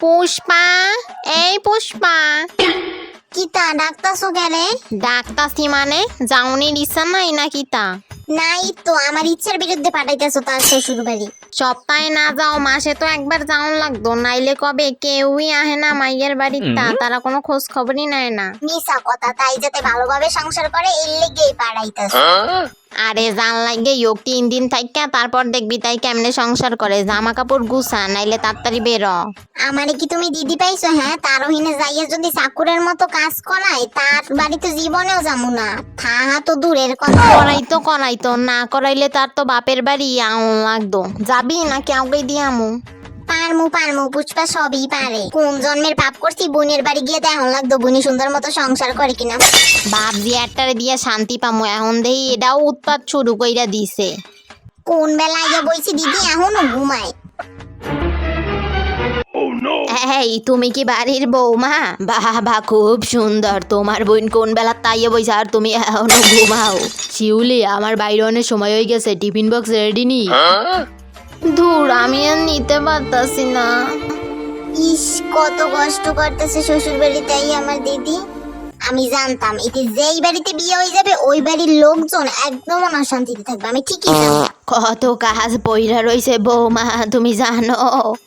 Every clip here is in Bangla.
পুষ্পা এই পুষ্পা। কিতা ডাক্তারছো গেলে ডাক্তারছি মানে যাওনি ইচ্ছা নাই না কিতা? নাই তো আমার ইচ্ছার বিরুদ্ধে পাঠাইতেছো তার শ্বশুর বাড়ি। সপ্তাহে না যাও মাসে তো একবার যাওন লাগতো। নাইলে কবে? কেউই আহে না মাইয়ের বাড়িতে তারা কোনো খোঁজ খবরই নেয় না। মিশা কথা তাই যাতে ভালোভাবে সংসার করে এর লেগেই পাঠাইতেছো। আরে জান লাগে ইয়োগ তিন দিন থাইকা তারপর দেখবি তাই কেমনে সংসার করে। জামা কাপড় গুছা নাইলে তাড়াতাড়ি বেরো আমারে কি তুমি দিদি পাইছো হ্যাঁ? তার ওহিনে যাইয়া যদি চাকুরের মতো কাজ করাই তার বাড়িতে জীবনেও যামু না। থাহা তো দূরের কথা। করাই তো করাই তো না করাইলে তার তো বাপের বাড়ি আউন লাগতো যাবি না কেউকে দিয়ামু পারমু পারমু পুষ্পা সবই পারে। কোন জন্মের পাপ করছি বোনের বাড়ি গিয়ে দেখন লাগতো বুনি সুন্দর মতো সংসার করে কিনা। বাপ জিয়ারটারে দিয়ে শান্তি পামু এখন দেই এটাও উৎপাত শুরু কইরা দিছে। কোন বেলা আইয়া বইছি দিদি এখনও ঘুমায়। এই তুমি কি বাড়ির বৌমা? বাবা খুব সুন্দর। তোমার বোন কোন বেলা তাইয়ে বইছে আর তুমি এখনও ঘুমাও। শিউলি আমার বাইরে অনেক সময় হয়ে গেছে টিফিন বক্স রেডি নি? ধুর আমি আর নিতে পারতাছি না। ইস কত কষ্ট করতেছে শ্বশুর আই আমার দিদি। আমি জানতাম এতে যেই বাড়িতে বিয়ে হয়ে যাবে ওই বাড়ির লোকজন একদম অশান্তিতে থাকবে। আমি ঠিকই জানতাম কত কাজ পইরা রইছে বৌমা তুমি জানো?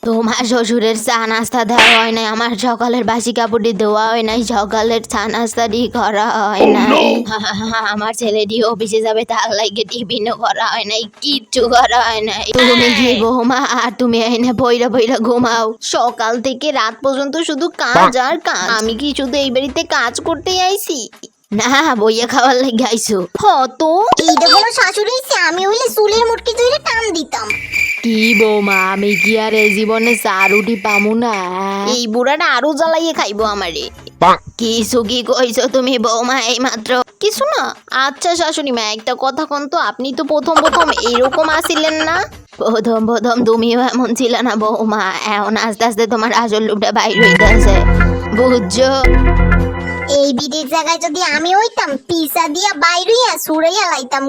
তোমার শ্বশুরের চা নাস্তা দেওয়া হয় নাই আমার সকালের বাসি কাপড়টি দেওয়া হয় নাই সকালের চা নাস্তাটি করা হয় নাই। আমার ছেলেটি অফিসে যাবে তার লাগে টিফিনও করা হয় নাই কিচ্ছু করা হয় নাই। তুমি কি বৌমা আর তুমি এনে বইরা বইরা ঘুমাও। সকাল থেকে রাত পর্যন্ত শুধু কাজ আর কাজ। আমি কি শুধু এই বাড়িতে কাজ করতে আইছি। না বইয়া খাওয়ার লাগে আইসো হতো এইটা কোনো শাশুড়ি হইছে, আমি হইলে চুলের মুটকি ধরে টান দিতাম। কি বৌমা আমি কি আর এই জীবনে চা রুটি পামু না? এই বুড়াটা আরও জ্বালাইয়ে খাইবো আমারে। কিছু কি কইছো তুমি বৌমা এই মাত্র কিছু না। আচ্ছা শাশুড়ি মা একটা কথা কোন তো আপনি তো প্রথম প্রথম এরকম আসিলেন না? প্রথম প্রথম তুমিও এমন ছিল না বৌমা এখন আস্তে আস্তে তোমার আসল লুপটা বাইর হইতেছে। বুঝছ? এই জায়গায় যদি আমি হইতাম, পিসা দিয়া বাইরিয়া সুরাইয়া লাইতাম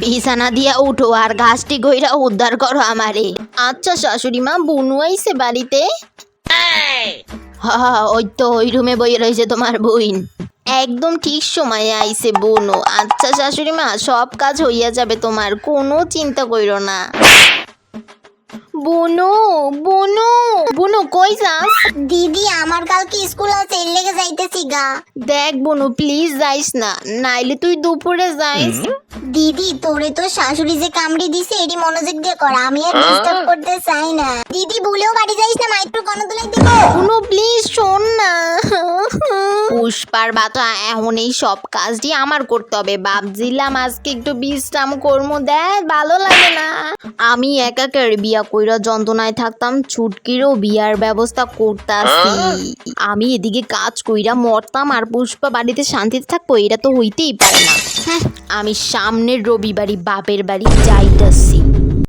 বিছানা দিয়া উঠো আর গইরা উদ্ধার করো আমারে। আচ্ছা শাশুড়ি মা, বুনু আইছে বাড়িতে? হা, ওই তো, ওই রুমে বই রয়েছে তোমার বোন। একদম ঠিক সময়ে আইছে বুনু। আচ্ছা শাশুড়ি মা, সব কাজ হইয়া যাবে তোমার, কোনো চিন্তা কইরো না। বুনু বোনো। বোনো কই যাস? দিদি আমার কালকে স্কুল আছে এর লেগে যাইতেছি গা। দেখ বোনো প্লিজ যাইস না। নাইলে তুই দুপুরে যাইস। দিদি তোরে তো শাশুড়ি যে কামড়ি দিছে এটি মনোযোগ দিয়ে কর। আমি আর ডিস্টার্ব করতে চাই না। দিদি বলেও বাড়ি যাইস না মাইক্রো কোনো তুলাই দিব কোনো প্লিজ শোন না পুষ্পার বাতা এখন এই সব কাজটি আমার করতে হবে। ভাবছিলাম আজকে একটু বিশ্রাম কর্ম দেখ, ভালো লাগে না। আমি একাকের বিয়া কইরা যন্ত্রণায় থাকতাম, ছুটকিরও বিয়ার ব্যবস্থা করতাছি। আমি এদিকে কাজ কইরা মরতাম আর পুষ্পা বাড়িতে শান্তিতে থাকব, এটা তো হইতেই পারে না। আমি সামনের রবিবারই বাপের বাড়ি যাইতাছি।